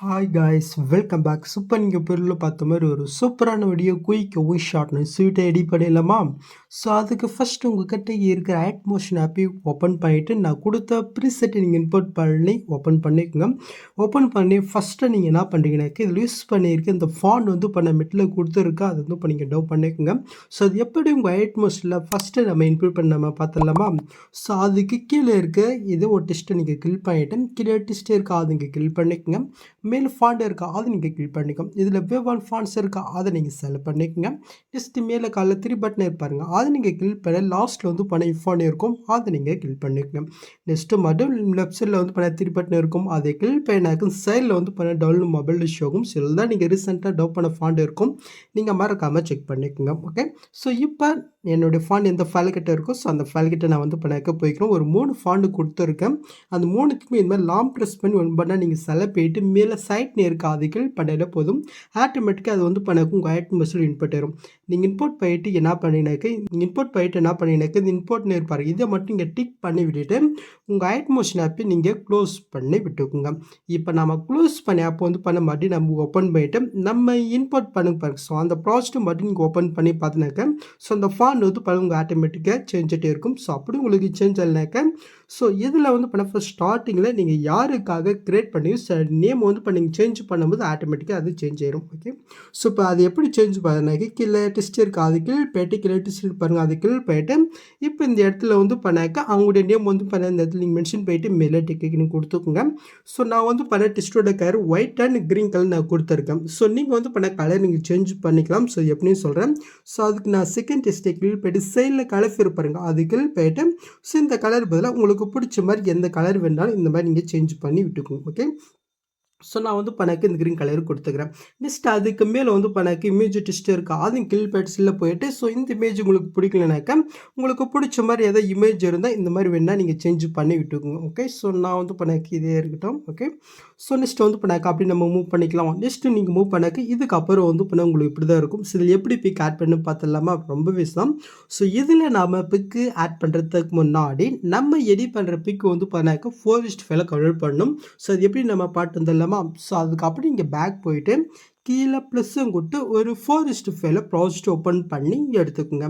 Hi guys welcome back super நீங்கள் பொருளில் பார்த்த மாதிரி ஒரு சூப்பரான வீடியோ குயிக் ஒய் ஷார்ட்னு ஸ்வீட்டை ரெடி பண்ணிடலாமா? ஸோ அதுக்கு ஃபஸ்ட் உங்ககிட்ட இருக்கிற ஆட்மோஷன் ஆப்பை ஓப்பன் பண்ணிவிட்டு நான் கொடுத்த ப்ரீசெட்டை நீங்கள் இம்போர்ட் பண்ணி ஓப்பன் பண்ணிக்கோங்க. ஓப்பன் பண்ணி ஃபஸ்ட்டு நீங்கள் என்ன பண்ணுறீங்கன்னாக்க இதில் யூஸ் பண்ணியிருக்க இந்த ஃபாண்ட் வந்து பண்ண மெட்டில் கொடுத்துருக்கா அது வந்து இப்போ நீங்கள் டவு பண்ணிக்கோங்க. ஸோ அது எப்படி உங்கள் ஆட்மோஷனில் ஃபஸ்ட்டு நம்ம இன்க்ளூட் பண்ண நம்ம பார்த்துடலாமா? ஸோ அதுக்கு கீழே இருக்க இது ஒரு டெஸ்ட்டை நீங்கள் கில் பண்ணிவிட்டு கீழே டெஸ்ட் இருக்கா அது நீங்கள் கில் பண்ணிக்கோங்க. மேல் ஃபாண்ட் இருக்கா அதை நீங்கள் கிளிக் பண்ணிக்கோங்க இதில் வேவ் ஃபாண்ட்ஸ் இருக்கா அதை நீங்கள் செலக்ட் பண்ணிக்கோங்க. ஜஸ்ட் மேலே காலைல த்ரீ பட்டன் இருப்பாருங்க அதை நீங்கள் கிளிக் பண்ண லாஸ்ட்டில் வந்து பண்ண இஃபான் இருக்கும். அதை நீங்கள் கிளிக் பண்ணிக்கோங்க. நெக்ஸ்ட்டு மட்டும் லெஃப்ட் சைடில் வந்து பண்ண த்ரீ பட்டன் இருக்கும். அதை கிளிக் பண்ணாக்கும் சைடில் வந்து பண்ண டவுன் மொபைல் ஷோகும் சில தான் நீங்கள் ரீசெண்டாக டவு பண்ண ஃபாண்ட் இருக்கும். நீங்கள் மறக்காமல் செக் பண்ணிக்கோங்க. ஓகே ஸோ இப்போ என்னுடைய ஃபாண்ட் எந்த ஃபைல் கிட்ட இருக்கோ ஸோ அந்த ஃபைல் கிட்ட நான் வந்து பண்ணாக்க போய்க்கிறோம். ஒரு மூணு ஃபாண்டு கொடுத்துருக்கேன். அந்த மூணுக்குமே இந்த மாதிரி லாங் ப்ரெஸ் பண்ணி ஒன் பண்ணால் நீங்கள் செலக்ட் போயிட்டு மேலே சைட் நேர் காதுகள் பண்ணல போதும். ஆட்டோமேட்டிக்காக அது வந்து பண்ணக்கும் உங்கள் ஆட் மசில் இன்புட் வரும் நீங்கள் இன்போர்ட் போயிட்டு என்ன பண்ணினாக்க இன்போர்ட் போயிட்டு என்ன பண்ணினாக்க இந்த இன்போர்ட் நேர் இதை மட்டும் நீங்கள் டிக் பண்ணி விட்டுட்டு உங்கள் ஐட் மோஷன் ஆப்பை நீங்கள் க்ளோஸ் பண்ணி விட்டுக்குங்க. இப்போ நம்ம க்ளோஸ் பண்ணி ஆப் வந்து பண்ண மாட்டி நம்ம ஓப்பன் பண்ணிவிட்டு நம்ம இன்போர்ட் பண்ணுங்க பாருங்க. ஸோ அந்த ப்ராஜெக்ட் மட்டும் நீங்கள் ஓப்பன் பண்ணி பார்த்தினாக்க ஸோ அந்த ஃபாண்ட் வந்து பண்ண உங்கள் ஆட்டோமேட்டிக்காக சேஞ்சிட்டே இருக்கும். ஸோ அப்படி உங்களுக்கு சேஞ்ச் ஆகலைனாக்க ஸோ இதில் வந்து பண்ண ஃபஸ்ட் ஸ்டார்டிங்கில் நீங்கள் யாருக்காக க்ரியேட் பண்ணி நேம் வந்து இப்போ நீங்கள் சேஞ்ச் பண்ணும்போது ஆட்டோமேட்டிக்காக அது சேஞ்ச் ஆயிரும் ஓகே ஸோ இப்போ அது எப்படி சேஞ்ச் பண்ணாக்க கீழே டெஸ்ட் இருக்குது அது கீழே போயிட்டு கீழே டெஸ்ட் பாருங்கள் அது கீழே போயிட்டு இப்போ இந்த இடத்துல வந்து பண்ணாக்க அவங்களுடைய நேம் வந்து பண்ண இந்த இடத்துல நீங்கள் மென்ஷன் போயிட்டு மேலே டிக்கெட்னு கொடுத்துக்குங்க. ஸோ நான் வந்து பண்ண டெஸ்ட்டோட colour white and green colour நான் கொடுத்துருக்கேன். ஸோ நீங்கள் வந்து பண்ண கலர் நீங்கள் சேஞ்ச் பண்ணிக்கலாம். ஸோ எப்படின்னு சொல்கிறேன் ஸோ அதுக்கு நான் செகண்ட் டெஸ்ட்டை கீழே போயிட்டு சைடில் கலர் இருப்பாருங்க அது கீழே போயிட்டு. ஸோ இந்த கலர் பதிலாக உங்களுக்கு பிடிச்ச மாதிரி எந்த கலர் வேணாலும் இந்த மாதிரி நீங்கள் சேஞ்ச் பண்ணி விட்டுக்கோங்க ஓகே ஸோ நான் வந்து பணக்கு இந்த க்ரீன் கலர் கொடுத்துக்கிறேன். நெக்ஸ்ட் அதுக்கு மேலே வந்து பணக்கு இமேஜ் டெஸ்ட் இருக்குது அதையும் கில் பேட்ஸில் போயிட்டு ஸோ இந்த இமேஜ் உங்களுக்கு பிடிக்கலனாக்கா உங்களுக்கு பிடிச்ச மாதிரி ஏதாவது இமேஜ் இருந்தால் இந்த மாதிரி வேணால் நீங்கள் சேஞ்ச் பண்ணி விட்டுக்கோங்க. ஓகே ஸோ நான் வந்து பணக்கு இதே இருக்கட்டும். ஓகே ஸோ நெக்ஸ்ட் வந்து பணக்கு அப்படி நம்ம மூவ் பண்ணிக்கலாம். நெக்ஸ்ட்டு நீங்கள் மூவ் பண்ணாக்க இதுக்கப்புறம் வந்து பண்ண உங்களுக்கு இப்படி தான் இருக்கும். ஸோ இதில் எப்படி பிக் ஆட் பண்ணு பார்த்துடலாமா? ரொம்பவே தான் ஸோ இதில் நாம் பிக்கு ஆட் பண்ணுறதுக்கு முன்னாடி நம்ம எடிட் பண்ணுற பிக்கு வந்து பண்ணாக்க ஃபோர் இஸ்ட் ஃபைல கன்வெர்ட் பண்ணணும் ஸோ அது எப்படி நம்ம பாட்டு வந்துடலாமா ஸோ அதுக்கப்புறம் இங்கே பேக் போயிட்டு கீழே ப்ளஸ்ஸும் கொடுத்து ஒரு ஃபோர் இஸ்ட் ஃபைவ்ல ப்ராஜெக்ட் ஓப்பன் பண்ணி எடுத்துக்கோங்க.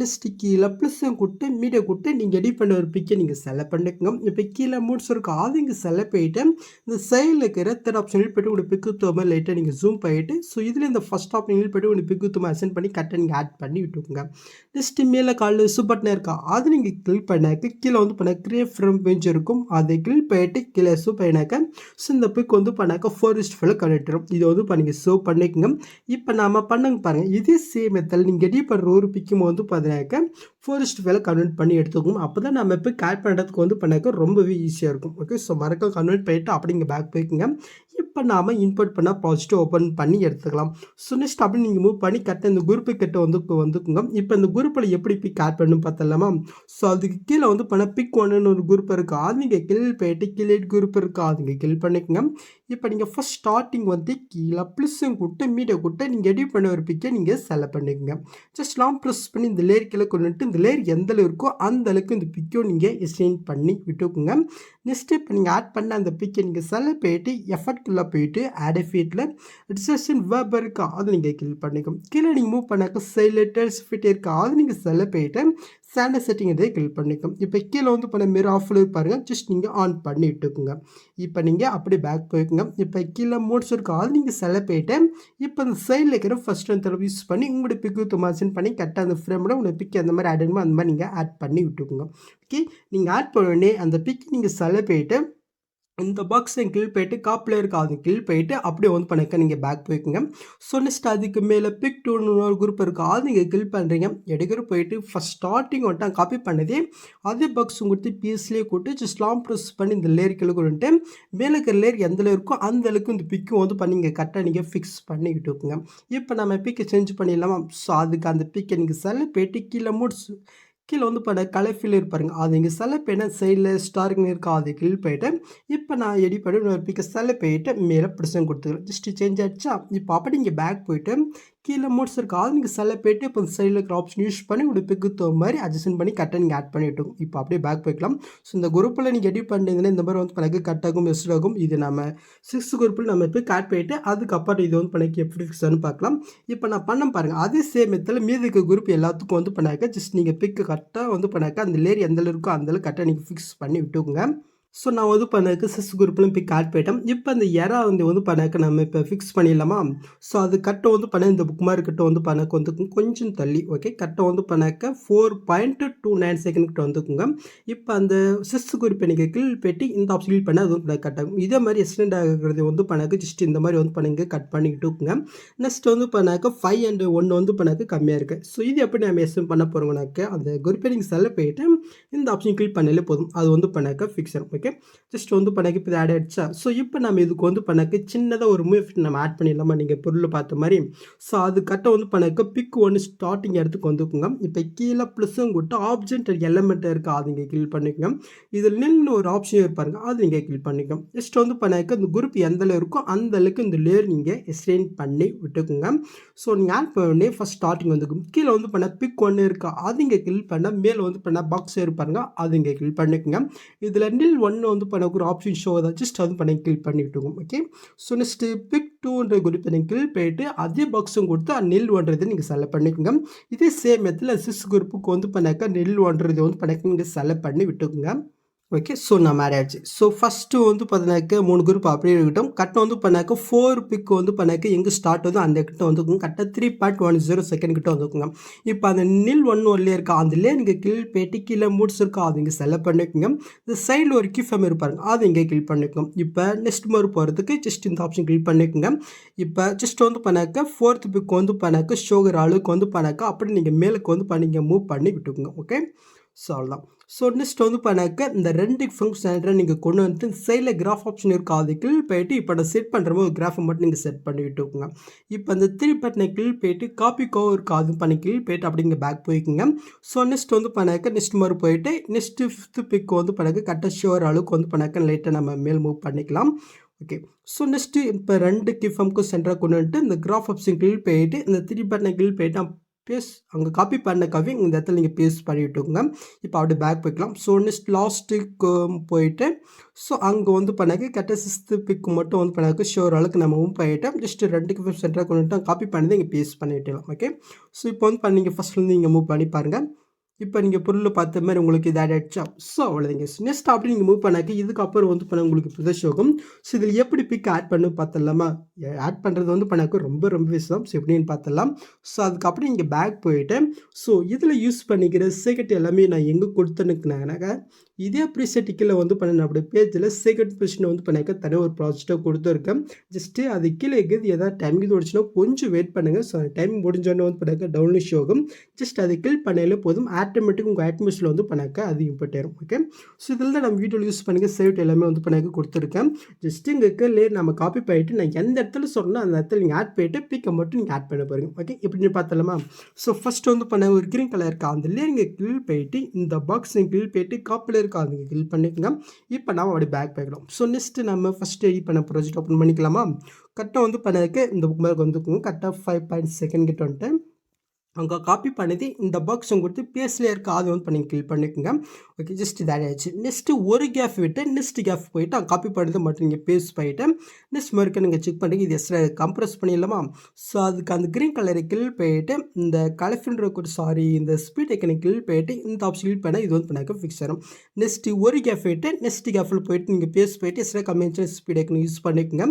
நெக்ஸ்ட்டு கீழே ப்ளஸ்ஸும் கொடுத்து மீடியா கொடுத்து நீங்கள் எடிட் பண்ண ஒரு பிக்கை நீங்கள் செலக்ட் பண்ணிக்கோங்க. இப்போ கீழே மூட்ஸ் இருக்கும் அது இங்கே செலக்ட் போயிட்டு இந்த சைடில் இருக்கிற தேர்ட் ஆப்ஷனில் போய்ட்டு உங்களுக்கு பிக்கு தோமை லைட்டாக நீங்கள் ஜூம் போயிட்டு ஸோ இதில் இந்த ஃபஸ்ட் ஆப்ஷனில் போய்ட்டு உங்களுக்கு பிக்கு தோமை அசென்ட் பண்ணி கரெக்டாக நீங்கள் ஆட் பண்ணி விட்டுக்கோங்க. நெக்ஸ்ட்டு மேலே காலில் சூப்பட்னா இருக்கா அது நீங்கள் கிளிக் பண்ணாக்க கீழே வந்து பண்ண கிரியேட் ஃப்ரம் பேஜ் இருக்கும். அதை கிளிக் பண்ணிட்டு கீழே சூப் பண்ணினாக்க ஸோ இந்த பிக் வந்து பண்ணாக்க ஃபோரிஸ்ட் ஃபுல்லாக கனெக்ட் வரும் இதை வந்து இப்போ நீங்கள் சேவ் பண்ணிக்கோங்க. இப்போ நாம் பண்ணுங்க பாருங்கள் இதே சேம் நீங்கள் எடிட் பண்ணுற ஒரு பிக்கும் வந்து பார்த்தீங்கன்னாக்க ஃபோரிஸ்ட் ஃபைல கன்வெர்ட் பண்ணி எடுத்துக்கணும் அப்போ தான் நம்ம இப்போ கேட் பண்ணுறதுக்கு வந்து பண்ணாக்க ரொம்பவே ஈஸியாக இருக்கும். ஓகே ஸோ மறக்க கன்வெர்ட் பண்ணிட்டு அப்படிங்க பேக் போய்க்குங்க. இப்போ நாம் இன்புட் பண்ணால் பாசிட்டிவ் ஓப்பன் பண்ணி எடுத்துக்கலாம். ஸோ நெக்ஸ்ட் அப்படி நீங்கள் மூவ் பண்ணி கரெக்டாக இந்த குரூப்பு கிட்ட வந்து வந்துக்குங்க. இப்போ இந்த குரூப்பில் எப்படி பிக் ஆட் பண்ணணும் பார்த்தலாமா ஸோ அதுக்கு கீழே வந்து பண்ண பிக் ஒன்றுன்னு ஒரு குரூப் இருக்குது அது நீங்கள் கில் போயிட்டு கிளேட் குரூப் இருக்குது அது நீங்கள் கில் பண்ணிக்கோங்க. இப்போ நீங்கள் ஃபஸ்ட் ஸ்டார்டிங் வந்து கீழே ப்ளஸ்ஸும் கூட்டு மீடியா கொடுத்து நீங்கள் எடிட் பண்ண ஒரு பிக்கை நீங்கள் செலக்ட் பண்ணிக்கோங்க. ஜஸ்ட் லாங் ப்ரெஸ் பண்ணி இந்த லேயர் கீழே கொண்டுட்டு இந்த லேயர் எந்த அளவு இருக்கோ அந்த அளவுக்கு இந்த பிக்கோ நீங்கள் எக்ஸ்டெண்ட் பண்ணி விட்டுக்குங்க. நெக்ஸ்ட்டு இப்போ நீங்கள் ஆட் பண்ண அந்த பிக்கை நீங்கள் செலக்ட் போயிட்டு எஃபர்ட்குள்ளே போயிட்டு ஆட் ஃபீட்டில் ரிசர்ஷன் வேப் இருக்கா அது நீங்கள் கிளிக் பண்ணிக்கோங்க. கீழே நீங்கள் மூவ் பண்ணாக்க சைலட்டர்ஸ் ஃபிட் இருக்கா அது நீங்கள் செலக்ட் போயிட்டு ஸ்டாண்டர்ட் செட்டிங் இதே கிளிக் பண்ணிக்கும் இப்போ கீழே வந்து பண்ண மாரி ஆஃபில் பாருங்கள் ஜஸ்ட் நீங்கள் ஆன் பண்ணி விட்டுக்குங்க. இப்போ நீங்கள் அப்படி பேக் போய்க்குங்க. இப்போ கீழே மோட்ஸ் இருக்கும் அது நீங்கள் செலக்ட் போயிட்டு இப்போ அந்த சைடில் இருக்கிற ஃபஸ்ட் அந்த யூஸ் பண்ணி உங்களுடைய பிக்கு துமாசன் பண்ணி கரெக்டாக அந்த ஃப்ரேமோட உங்களை பிக் அந்த மாதிரி ஆட் அந்த மாதிரி நீங்கள் ஆட் பண்ணி விட்டுக்குங்க. ஓகே நீங்கள் ஆட் பண்ண உடனே அந்த பிக் நீங்கள் செல்ல போயிட்டு இந்த பாக்ஸை கில் போயிட்டு காப்பில் இருக்க அது கில் போயிட்டு அப்படியே வந்து பண்ணிக்க நீங்கள் பேக் போய்க்குங்க. ஸோ நெக்ஸ்ட் அதுக்கு மேலே பிக் டூன்னு ஒரு குரூப் இருக்குது அது நீங்கள் கில் பண்ணுறீங்க எடுக்கிற போயிட்டு ஃபஸ்ட் ஸ்டார்டிங் வந்துட்டு காப்பி பண்ணதே அதே பாக்ஸ் கொடுத்து பிஎஸ்லேயே கூட்டு ஜஸ்ட் லாம் ப்ரெஸ் பண்ணி இந்த லேயர் கிழக்கு வந்துட்டு மேலே இருக்கிற லேயர் எந்த இருக்கோ அந்த அளவுக்கு இந்த பிக்கும் வந்து பண்ணி நீங்கள் கரெக்டாக நீங்கள் ஃபிக்ஸ் பண்ணிக்கிட்டு இருக்குங்க இப்போ நம்ம பிக்கை சேஞ்ச் பண்ணிடலாமா? ஸோ அதுக்கு அந்த பிக்கை நீங்கள் செல்ல போயிட்டு கீழே மூட்ஸ் கீழே வந்து பட கலர் இருப்பாருங்க. அது இங்கே செலக்ட் பண்ண சைடில் ஸ்டாருங்க இருக்கா அது கீழ் போயிட்டு இப்போ நான் எடி பண்ணி இன்னொரு பிக்கை போயிட்டு மேலே பிடிச்சம் கொடுத்துக்கிறேன். ஜஸ்ட் சேஞ்ச் ஆகிடுச்சா இப்போ அப்படி இங்கே பேக் போயிட்டு கீழே மோட்ஸ் இருக்கா அது நீங்கள் செலக்ட் போயிட்டு இப்போ சைடில் இருக்கிற ஆப்ஷன் யூஸ் பண்ணி உங்களோட பிக்கு தகுந்த மாதிரி அட்ஜஸ்ட் பண்ணி கரெக்டாக நீங்கள் ஆட் பண்ணிவிட்டு இப்போ அப்படியே பேக் போய்க்கலாம். ஸோ இந்த குரூப்பில் நீங்கள் எடிட் பண்ணிங்கன்னா இந்த மாதிரி வந்து எனக்கு கட் ஆகும் மிஸ் ஆகும். இது நம்ம சிக்ஸ் குரூப்பில் நம்ம இப்போ ஆட் பண்ணிட்டு அதுக்கப்புறம் இது வந்து பண்ணக்கு எப்படி ஃபிக்ஸ்னு பார்க்கலாம். இப்போ நான் பண்ண பாருங்கள் அதே சேம் மெத்தில் மீதி இருக்க குரூப் எல்லாத்துக்கும் வந்து பண்ணாக்க ஜஸ்ட் நீங்கள் பிக்கு கரெக்டாக வந்து பண்ணாக்க அந்த லேரி எந்த இருக்கோ அந்த கரெக்டாக நீங்கள் ஃபிக்ஸ் பண்ணி விட்டுக்குங்க. ஸோ நான் வந்து பண்ணதுக்கு சிஸ் குரூப்லையும் போய் கார்ட் போயிட்டேன். இப்போ அந்த எரா வந்து வந்து பண்ணாக்க நம்ம இப்போ ஃபிக்ஸ் பண்ணிடலாமா? ஸோ அது கட்டை வந்து பண்ண இந்த புக் மார்க் கட்டை வந்து பண்ணக்கு வந்து கொஞ்சம் தள்ளி ஓகே கட்டை வந்து பண்ணக்க four point two nine second கிட்ட வந்துக்குங்க. இப்போ அந்த சிஸ் குரூப் எனக்கு கில் பெட்டி இந்த ஆப்ஷன் கிளிக் பண்ணால் அது வந்து கட் ஆகும் இதே மாதிரி எக்ஸ்டெண்ட் ஆகிறது வந்து பண்ணக்கு ஜஸ்ட் இந்த மாதிரி வந்து பண்ணுங்க கட் பண்ணிக்கிட்டுக்குங்க நெக்ஸ்ட் வந்து பண்ணாக்க ஃபைவ் அண்ட் ஒன்று வந்து பண்ணாக்க கம்மியாக இருக்குது ஸோ இது எப்படி நம்ம எஸ்எம் பண்ண போகிறோம்னாக்க அந்த குரூப் எனக்கு செல்ல போயிட்டு இந்த ஆப்ஷன் கிளிக் பண்ணாலே போதும். அது வந்து பண்ணாக்க ஃபிக்ஸ் ஆகும் ஓகே? ஜஸ்ட் வந்து பண்ணக்கு இப்போ இது ஆட் ஆகிடுச்சா ஸோ இப்போ நம்ம இதுக்கு வந்து பண்ணக்கு சின்னதாக ஒரு மூவ் நம்ம ஆட் பண்ணிடலாமா? நீங்கள் பொருள் பார்த்த மாதிரி. ஸோ அது கட்ட வந்து பண்ணக்கு பிக் ஒன்று ஸ்டார்டிங் இடத்துக்கு வந்துக்குங்க. இப்போ கீழே ப்ளஸ்ஸும் கூட்ட ஆப்ஜென்ட் எலமெண்ட் இருக்குது அது இங்கே கிளிக் பண்ணிக்கோங்க. இதில் நின்று ஒரு ஆப்ஷன் இருப்பாருங்க அது இங்கே கிளிக் பண்ணிக்கோங்க. ஜஸ்ட் வந்து பண்ணக்கு இந்த குரூப் எந்தல இருக்கோ அந்த அளவுக்கு இந்த லேயர் நீங்கள் எக்ஸ்டெயின் பண்ணி விட்டுக்குங்க. ஸோ நீங்கள் ஆட் பண்ணி ஃபஸ்ட் ஸ்டார்டிங் வந்துக்கும். கீழே வந்து பண்ண பிக் ஒன்று இருக்கா? அது இங்கே கிளிக் பண்ணால் மேலே வந்து பண்ண பாக்ஸ் இருப்பாருங்க அது இங்கே கிளிக் பண்ணிக்கோங்க. இதில் நில் ஒன்று வந்து பண்ண ஒரு ஆப்ஷன் ஷோ தான் ஜஸ்ட் அது பண்ணி கிளிக் பண்ணி விட்டுக்கும் ஓகே ஸோ நெக்ஸ்ட்டு பிக் டூன்ற குரூப் நீங்கள் கிளிக் போயிட்டு அதே பாக்ஸும் கொடுத்து நெல் ஒன்றது நீங்கள் செலக்ட் பண்ணிக்கோங்க. இதே சேம் இடத்துல சிஸ் குரூப்புக்கு வந்து பண்ணாக்கா நெல் ஒன்றது வந்து பண்ணாக்க நீங்கள் செலக்ட் பண்ணி விட்டுக்குங்க. ஓகே ஸோ நான் மேரேஜ் ஆச்சு ஸோ ஃபஸ்ட்டு வந்து பார்த்தினாக்க மூணு குரூப் அப்படியே இருக்கட்டும். கட்டம் வந்து பண்ணாக்க ஃபோர் பிக் வந்து பண்ணாக்க எங்கே ஸ்டார்ட் வந்து அந்த கிட்ட வந்துக்குங்க. கரெக்டாக three point one zero second கிட்ட வந்துக்குங்க. இப்போ அந்த நில் ஒன் ஒன்லேயே இருக்கா அதுலேயே நீங்கள் கில் பேட்டி கீழே மூட்ஸ் இருக்கா அது இங்கே செலக்ட் பண்ணிக்கோங்க. இந்த சைடில் ஒரு கிஃபம் இருப்பாருங்க அது இங்கே கிளிக் பண்ணிக்கோங்க. இப்போ நெக்ஸ்ட் மாதிரி போகிறதுக்கு ஜஸ்ட் இந்த ஆப்ஷன் கிளிக் பண்ணிக்கோங்க. இப்போ ஜஸ்ட் வந்து பண்ணாக்க ஃபோர்த் பிக் வந்து பண்ணாக்க ஷோகர் அளவுக்கு வந்து பண்ணாக்க அப்படி நீங்கள் மேலுக்கு வந்து பண்ணிங்க மூவ் பண்ணி விட்டுக்குங்க ஓகே ஸோ அவ்வளோதான் ஸோ நெக்ஸ்ட் வந்து பண்ணாக்க இந்த ரெண்டு ஃபங்க்ஷன் நீங்கள் கொண்டு வந்து சைடில் கிராஃப் ஆப்ஷன் இருக்கா அது கிளிக் போயிட்டு இப்போ நான் செட் பண்ணுற போது கிராஃபை மட்டும் நீங்கள் செட் பண்ணி விட்டுக்கோங்க. இப்போ அந்த த்ரீ பட்டனை கிளிக் போயிட்டு காப்பி ஒரு இருக்கா அது பண்ணி கிளிக் போயிட்டு அப்படிங்க பேக் போய்க்குங்க. ஸோ நெக்ஸ்ட் வந்து பண்ணாக்க நெக்ஸ்ட் மாதிரி போயிட்டு நெக்ஸ்ட் ஃபிஃப்த்து பிக் வந்து பண்ணாக்க கரெக்டாக ஷோர் அளவுக்கு வந்து பண்ணாக்க லைட்டாக நம்ம மேல் மூவ் பண்ணிக்கலாம். ஓகே ஸோ நெக்ஸ்ட்டு இப்போ ரெண்டு கிஃபம்க்கும் சென்டராக கொண்டு வந்துட்டு இந்த கிராஃப் ஆப்ஷன் கிளிக் போயிட்டு இந்த த்ரீ பட்டனை கிளிக் போயிட்டு பேஸ் அங்கே காப்பி பண்ண கவி இந்த இடத்துல நீங்கள் பேஸ்ட் பண்ணிவிட்டுங்க இப்போ அப்படியே பேக் போய்க்கலாம். ஸோ நெக்ஸ்ட் லாஸ்ட்டுக்கு போயிட்டு ஸோ அங்கே வந்து பண்ணாக்க கெட்ட சிக்ஸ்த்து பிக் மட்டும் வந்து பண்ணாக்க ஷோர் அளவுக்கு நம்ம மூவ் பண்ணிட்டோம். ஜஸ்ட் ரெண்டுக்கு சென்டராக கொண்டு காப்பி பண்ணி இங்கே பேஸ்ட் பண்ணிவிட்டுலாம் ஓகே ஸோ இப்போ வந்து பண்ணி ஃபஸ்ட்லேருந்து நீங்கள் மூவ் பண்ணி பாருங்கள் இப்போ நீங்கள் பொருள் பார்த்த மாதிரி உங்களுக்கு இது ஆட் ஆகிடுச்சா ஸோ அவ்வளோதாங்க நெக்ஸ்ட் அப்படி நீங்கள் மூவ் பண்ணாக்க இதுக்கப்புறம் வந்து பண்ண உங்களுக்கு பிரதர்ஷோகம் ஸோ இதில் எப்படி பிக் ஆட் பண்ணு பார்த்துடலாமா ஆட் பண்ணுறது வந்து பண்ணாக்க ரொம்ப ரொம்ப விஷயம். ஸோ எப்படின்னு பார்த்துடலாம் ஸோ அதுக்கப்புறம் இங்கே பேக் போயிட்டேன் ஸோ இதில் யூஸ் பண்ணிக்கிற செகண்ட் எல்லாமே நான் எங்கே கொடுத்தனுக்குனாக்க இதே ப்ரீசெட்டிக்கில் வந்து பண்ண அப்படி பேஜில் செகண்ட் பொசிஷனை வந்து பண்ணாக்க தனி ஒரு ப்ராஜெக்டாக கொடுத்துருக்கேன். ஜஸ்ட்டு அது கீழே இருக்குது. ஏதாவது டைம் இது ஓடிச்சுன்னா கொஞ்சம் வெயிட் பண்ணுங்கள் ஸோ டைம் முடிஞ்சோடனே வந்து பண்ணாக்க டவுன்லோட் ஆகும் ஜஸ்ட் அதை கில் பண்ணையில் போதும். ஆட்டோமேட்டிக் உங்கள் ஆட்மிஷனில் வந்து பண்ணாக்க அது இம்பார்ட் ஆயிரும். ஓகே ஸோ இதில் தான் நம்ம வீடியோவில் யூஸ் பண்ணிக்க சேவ் எல்லாமே வந்து பண்ணாக்க கொடுத்துருக்கேன். ஜஸ்ட் இங்கே லேயர் நம்ம காப்பி பண்ணிவிட்டு நான் எந்த இடத்துல சொன்னோம் அந்த இடத்துல நீங்கள் ஆட் போயிட்டு பிக்கை மட்டும் நீங்கள் ஆட் பண்ண போகிறீங்க ஓகே இப்படி பார்த்தலாமா ஸோ ஃபஸ்ட்டு வந்து பண்ண ஒரு க்ரீன் கலர் இருக்கா அந்த லேயர் இங்கே போயிட்டு இந்த பாக்ஸ் நீங்கள் கிளில் போயிட்டு காப்பில் இருக்கா அதுக்கு நீங்கள் கிளிக் பண்ணிக்கோங்க. இப்போ நம்ம அப்படி பேக் போய்க்கலாம் ஸோ நெக்ஸ்ட்டு நம்ம ஃபஸ்ட் இப்போ பண்ண ப்ராஜெக்ட் ஓப்பன் பண்ணிக்கலாமா? கரெக்டாக வந்து பண்ணதுக்கு இந்த புக் மேலே வந்துக்கோங்க. கரெக்டாக ஃபைவ் பாயிண்ட் செகண்ட் கிட்ட வந்துட்டு அங்கே காப்பி பண்ணது இந்த பாக்ஸும் கொடுத்து பேஸ்லேயே இருக்க அது வந்து பண்ணி கிளிக் பண்ணிக்கோங்க. ஓகே ஜஸ்ட் இதாக ஆயிடுச்சு. நெக்ஸ்ட்டு ஒரு கேஃப் விட்டு நெக்ஸ்ட் கேஃப் போயிட்டு அங்கே காப்பி பண்ணது மட்டும் நீங்கள் பேஸ்ட் போயிட்டு நெக்ஸ்ட் மறுக்க நீங்கள் செக் பண்ணி இது எக்ஸ்ட்ரா கம்ப்ரெஸ் பண்ணிடலாமா? ஸோ அதுக்கு அந்த க்ரீன் கலரை கில் போயிட்டு இந்த கலஃபின்ற கூட சாரி இந்த ஸ்பீட் ஐக்கனை கிளிக் போயிட்டு இந்த ஆப்ஷன் கிளிக் பண்ணால் இது வந்து பண்ணாக்க ஃபிக்ஸ் ஆகும் நெக்ஸ்ட்டு ஒரு கேஃப் விட்டு நெக்ஸ்ட் கேஃபில் போயிட்டு நீங்கள் பேஸ்ட் போயிட்டு எக்ஸ்ட்ரா கம்மியான ஸ்பீட் ஐக்கனை யூஸ் பண்ணிக்கோங்க.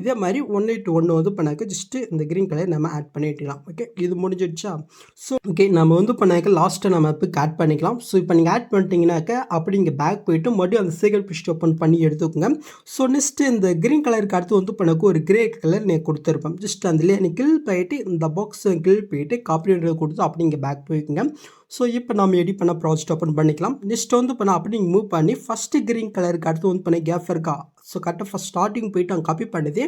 இதே மாதிரி ஒன் எயிட் ஒன்று வந்து பண்ணாக்க ஜஸ்ட்டு இந்த க்ரீன் கலர் நம்ம ஆட் பண்ணிக்கலாம் ஓகே இது முடிஞ்சிடுச்சா? ஸோ ஓகே நம்ம வந்து பண்ணாக்க லாஸ்ட்டை நம்ம இப்போ ஆட் பண்ணிக்கலாம். ஸோ இப்போ நீங்கள் ஆட் பண்ணிட்டீங்கனாக்க அப்படி இங்கே பேக் போயிட்டு மறுபடியும் அந்த சீக்கிரம் பிஸ்ட் ஓப்பன் பண்ணி எடுத்துக்கோங்க. ஸோ நெக்ஸ்ட்டு இந்த க்ரீன் கலருக்கு அடுத்து வந்து பண்ணக்கு ஒரு கிரே கலர் நீங்கள் கொடுத்துருப்பேன். ஜஸ்ட் அதுலேயே நீ கில் போயிட்டு இந்த பாக்ஸ் கில் போயிட்டு காப்பி கொடுத்து அப்படி இங்கே பேக் போய்க்குங்க. ஸோ இப்போ நம்ம எடிட் பண்ண ப்ராஜெக்ட் ஓப்பன் பண்ணிக்கலாம். நெக்ஸ்ட் வந்து பண்ண அப்படி நீங்கள் மூவ் பண்ணி ஃபஸ்ட்டு க்ரீன் கலருக்கு அடுத்து வந்து பண்ண கேஃப் இருக்கா? ஸோ கரெக்டாக ஃபஸ்ட் ஸ்டார்டிங் போயிட்டு அங்கே காப்பி பண்ணுது.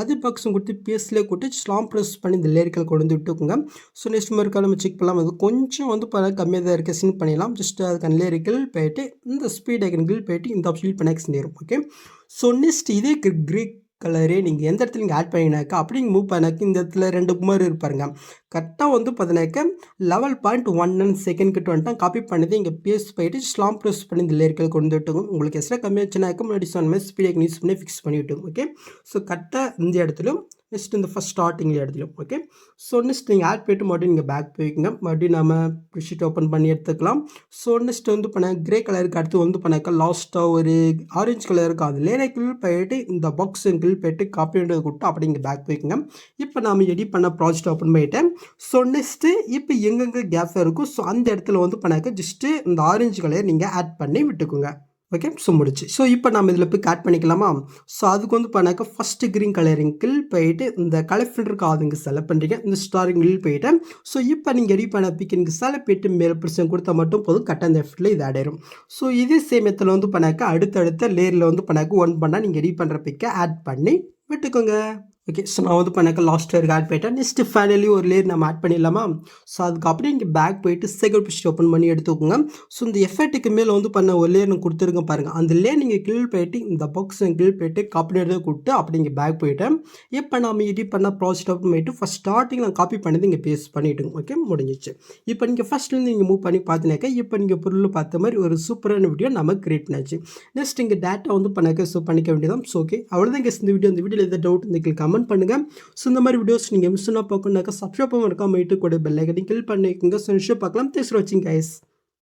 அது பாக்ஸும் கொடுத்து பேஸ்லேயே கொடுத்து ஸ்லாம் ப்ரெஸ் பண்ணி இந்த லேரிக்கல் கொண்டு வந்து விட்டுக்கோங்க. ஸோ நெக்ஸ்ட் மாதிரி நம்ம செக் பண்ணலாம். அது கொஞ்சம் வந்து பல கம்மியாக தான் இருக்குது சின் பண்ணிடலாம். ஜஸ்ட் அதுக்கான லேரிக்கல் போயிட்டு இந்த ஸ்பீட் ஐக்கன்கள் போயிட்டு இந்த ஆப்ஷன் பண்ண எக்ஸ்ட் நேரும் ஓகே ஸோ நெக்ஸ்ட் இதே கிரேக் கலரே நீங்கள் எந்த இடத்துல நீங்கள் ஆட் பண்ணினாக்கா அப்படி நீங்கள் மூவ் பண்ணாக்க இந்த இடத்துல ரெண்டு குமார் இருப்பாருங்க. கரெக்டாக வந்து பார்த்தினாக்க level point one and second கிட்ட வந்துட்டு காப்பி பண்ணது இங்கே பேஸ் போயிட்டு ஸ்லாம் ப்ரெஸ் பண்ணி இந்த லேர்கள் கொண்டு விட்டுங்க உங்களுக்கு எக்ஸ்ட்ரா கம்மியாச்சுனாக்க முன்னாடி சொன்ன மாதிரி ஸ்பீட் யூஸ் பண்ணி ஃபிக்ஸ் பண்ணி விட்டுங்க ஓகே ஸோ கரெக்டாக இந்த இடத்துலையும் நெக்ஸ்ட் இந்த ஃபஸ்ட் ஸ்டார்டிங் எடுத்துக்கலாம் ஓகே ஸோ நெக்ஸ்ட் நீங்கள் ஆட் போய்ட்டு மறுபடியும் நீங்கள் பேக் போய்க்குங்க. மறுபடியும் நம்ம ஷீட் ஓப்பன் பண்ணி எடுத்துக்கலாம். ஸோ நெக்ஸ்ட் வந்து பண்ண கிரே கலருக்கு அடுத்து வந்து பண்ணாக்க லாஸ்ட்டாக ஒரு ஆரஞ்சு கலருக்கு அது லேரைக்கிள் போயிட்டு இந்த பாக்ஸ் கிள் போயிட்டு காப்பி கொடுத்து அப்படி இங்கே பேக் போய்க்குங்க. இப்போ நாம் எடிட் பண்ண ப்ராஜெக்ட் ஓப்பன் பண்ணிட்டேன். ஸோ நெக்ஸ்ட்டு இப்போ எங்கெங்கே கேப் இருக்கும் ஸோ அந்த இடத்துல வந்து பண்ணாக்க ஜஸ்ட்டு இந்த ஆரஞ்சு கலர் நீங்கள் ஆட் பண்ணி விட்டுக்குங்க. ஓகே ஸோ முடிச்சு. ஸோ இப்போ நம்ம இதில் போய் ஆட் பண்ணிக்கலாமா? ஸோ அதுக்கு வந்து பண்ணாக்க ஃபஸ்ட்டு க்ரீன் கலரிங்கில் போயிட்டு இந்த கலர் ஃபில்டருக்கு அதுங்க செலக்ட் பண்ணுறீங்க இந்த ஸ்டாரிங்கில் போயிட்டேன் ஸோ இப்போ நீங்கள் ரெடி பண்ண பிக்கினுக்கு செலக்ட் போயிட்டு மேலே பிரச்சனை கொடுத்தா மட்டும் போதும். கட் அந்த எஃப்டில் இது ஆடிடும் ஸோ இதே சேமியத்தில் வந்து பண்ணாக்க அடுத்தடுத்த லேயரில் வந்து பண்ணாக்க ஒன் பண்ணால் நீங்கள் ரெடி பண்ணுற பிக்கை ஆட் பண்ணி விட்டுக்கோங்க. ஓகே ஸோ நான் வந்து பண்ணாக்க லாஸ்ட் இயருக்கு ஆட் பண்ணிட்டேன். நெக்ஸ்ட் ஃபைனலி ஒரு லேயர் நம்ம ஆட் பண்ணிடலாமா? ஸோ அதுக்கப்புறம் இங்கே பேக் போயிட்டு செகண்ட் பிஸ்ட் ஓப்பன் பண்ணி எடுத்துக்கோங்க. ஸோ இந்த எஃபெக்ட்டுக்கு மேலே வந்து பண்ண ஒரு லேயர் நான் கொடுத்துருங்க பாருங்கள் அந்த லேயர் நீங்கள் கிள் போயிட்டு இந்த பாக்ஸ் கிள் போயிட்டு காப்பி எடுத்து கொடுத்து அப்படி இங்கே பேக் போயிட்டேன். இப்போ நம்ம எடிட் பண்ண ப்ராஜெக்ட் ஓப்பன் பண்ணிட்டு ஃபஸ்ட் ஸ்டார்டிங் நான் காப்பி பண்ணது இங்கே பேஸ்ட் பண்ணிவிட்டுங்க ஓகே முடிஞ்சிச்சு. இப்போ நீங்கள் ஃபஸ்ட்லேருந்து நீங்கள் மூவ் பண்ணி பார்த்தினாக்கா இப்போ நீங்கள் பொருள் பார்த்த மாதிரி ஒரு சூப்பரான வீடியோ நம்ம கிரியேட் பண்ணாச்சு நெக்ஸ்ட் இங்கே டேட்டா வந்து பண்ணாக்க ஸோ பண்ணிக்க வேண்டியதான் ஸோ ஓகே அவ்வளோதான் இங்கே இந்த வீடியோ இந்த வீடியோவில் எதாவது டவுட் இந்த கமெண்ட் கமெண்ட் பண்ணுங்கள் ஸோ இந்த மாதிரி வீடியோஸ் நீங்கள் மிஸ் பண்ணால் பார்க்கணுனாக்கா சப்ஸ்கிரைப் இருக்காம கூட பெல் கிளிக் பண்ணிக்கோங்க ஸோ விஷயம் பார்க்கலாம். தேங்க்ஸ் ஃபார் வாட்சிங் கைஸ்